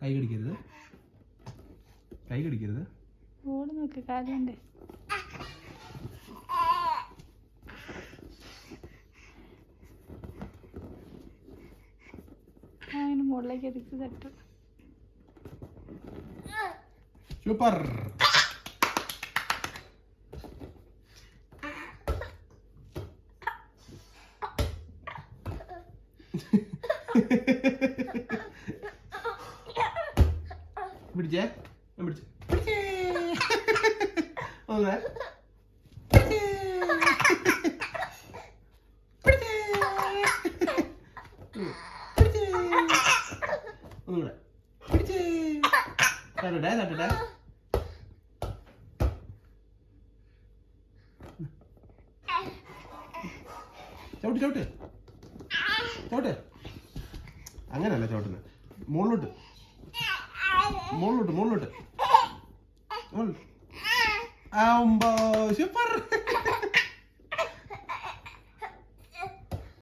കൈ കടിക്കരുത് കൈ കടിക്കരുത് ഓടി നോക്ക് കാലുണ്ട് അങ്ങനെ മുകളിലേക്ക് എത്തിച്ച് തട്ടും സൂപ്പർ പിടിച്ചേ? പിടിച്ചേ. പിടിച്ചേ. ഒന്ന്. ഒന്നുകൂടെ. പിടിച്ചേ. തട്ടട്ടെ തട്ടട്ടെ ചവിട്ട് ചവിട്ട്. ചവിട്ട് അങ്ങനെയല്ല ചവിട്ടുന്നത് മുകളിലോട്ട് മുകളിലോട്ട് മുകളിലോട്ട് സൂപ്പർ